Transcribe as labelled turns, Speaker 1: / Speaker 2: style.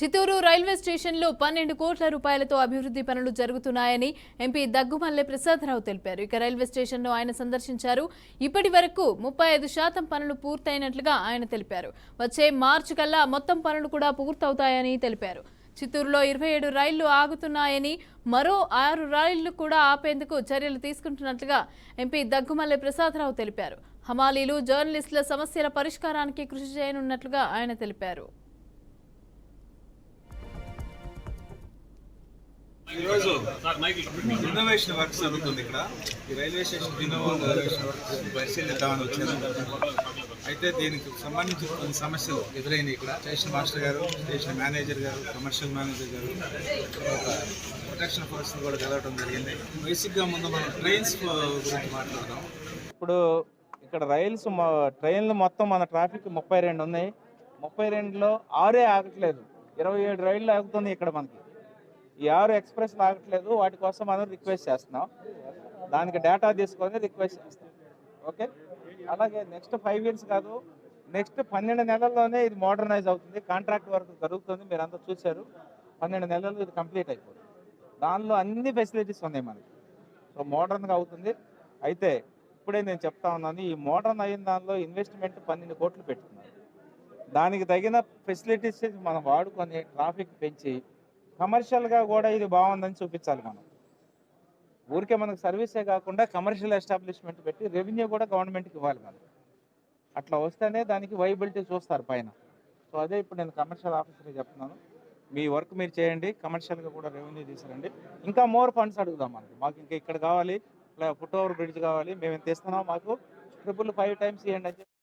Speaker 1: Chittoor railway స్టేషన్లో పన్నెండు కోట్ల రూపాయలతో అభివృద్ధి పనులు జరుగుతున్నాయని ఎంపీ దగ్గుమల్లె ప్రసాదరావు తెలిపారు. ఇక రైల్వే స్టేషన్ను ఆయన సందర్శించారు. ఇప్పటి వరకు ముప్పై ఐదు శాతం పనులు పూర్తయినట్లుగా ఆయన తెలిపారు. వచ్చే మార్చి కల్లా మొత్తం పనులు కూడా పూర్తవుతాయని తెలిపారు. చిత్తూరులో ఇరవై ఏడు రైళ్ళు ఆగుతున్నాయని మరో ఆరు రైళ్ళు కూడా ఆపేందుకు చర్యలు తీసుకుంటున్నట్లుగా ఎంపీ దగ్గుమల్లె ప్రసాదరావు తెలిపారు. హమాలీలు జర్నలిస్టుల సమస్యల పరిష్కారానికి కృషి చేయనున్నట్లుగా ఆయన తెలిపారు.
Speaker 2: ఈరోజు ఇన్నోవేషన్ వర్క్ జరుగుతుంది ఇక్కడ. ఈ రైల్వే స్టేషన్ ఇన్నోవేషన్ వర్క్ పరిశీలిద్దామని వచ్చాను. అయితే దీనికి సంబంధించి కొన్ని సమస్యలు ఎదురైనాయి ఇక్కడ. స్టేషన్ మాస్టర్ గారు స్టేషన్ మేనేజర్ గారు కమర్షియల్ మేనేజర్ గారు ఒక ప్రొటెక్షన్ ఫోర్స్ కూడా కలవడం జరిగింది. బేసిక్గా ముందు మనం ట్రైన్స్ గురించి మాట్లాడదాం.
Speaker 3: ఇప్పుడు ఇక్కడ రైల్స్ మొ- ట్రైన్లు మొత్తం మన ట్రాఫిక్ ముప్పై రెండు ఉన్నాయి. ముప్పై రెండులో ఆరే ఆగట్లేదు. ఇరవై ఏడు రైళ్ళు ఆగుతుంది ఇక్కడ మనకి. ఈ ఆరు ఎక్స్ప్రెస్ ఆగట్లేదు వాటి కోసం మనం రిక్వెస్ట్ చేస్తున్నాం. దానికి డేటా తీసుకొని రిక్వెస్ట్ చేస్తాం. ఓకే? అలాగే నెక్స్ట్ ఫైవ్ ఇయర్స్ కాదు నెక్స్ట్ పన్నెండు నెలల్లోనే ఇది మోడర్నైజ్ అవుతుంది కాంట్రాక్ట్ వర్క్ జరుగుతుంది మీరు అంతా చూశారు. పన్నెండు నెలల్లో ఇది కంప్లీట్ అయిపోతుంది. దానిలో అన్ని ఫెసిలిటీస్ ఉన్నాయి మనకి. సో మోడర్న్గా అవుతుంది. అయితే ఇప్పుడే నేను చెప్తా ఉన్నాను ఈ మోడర్న్ అయిన దానిలో ఇన్వెస్ట్మెంట్ పన్నెండు కోట్లు పెట్టుకున్నాను దానికి తగిన ఫెసిలిటీస్ మనం వాడుకొని ట్రాఫిక్ పెంచి కమర్షియల్గా కూడా ఇది బాగుందని చూపించాలి మనం. ఊరికే మనకు సర్వీసే కాకుండా కమర్షియల్ ఎస్టాబ్లిష్మెంట్ పెట్టి రెవెన్యూ కూడా గవర్నమెంట్కి ఇవ్వాలి మనం. అట్లా వస్తేనే దానికి వైబిలిటీ చూస్తారు పైన. సో అదే ఇప్పుడు నేను కమర్షియల్ ఆఫీసర్కి చెప్తున్నాను. మీ వర్క్ మీరు చేయండి కమర్షియల్గా కూడా రెవెన్యూ తీసుకురండి. ఇంకా మోర్ ఫండ్స్ అడుగుదాం మనకి. మాకు ఇంకా ఇక్కడ కావాలి ఫుట్ ఓవర్ బ్రిడ్జ్ కావాలి మేము ఎంత ఇస్తున్నాం మాకు ట్రిపుల్ ఫైవ్ టైమ్స్ ఇవ్వండి అని చెప్పి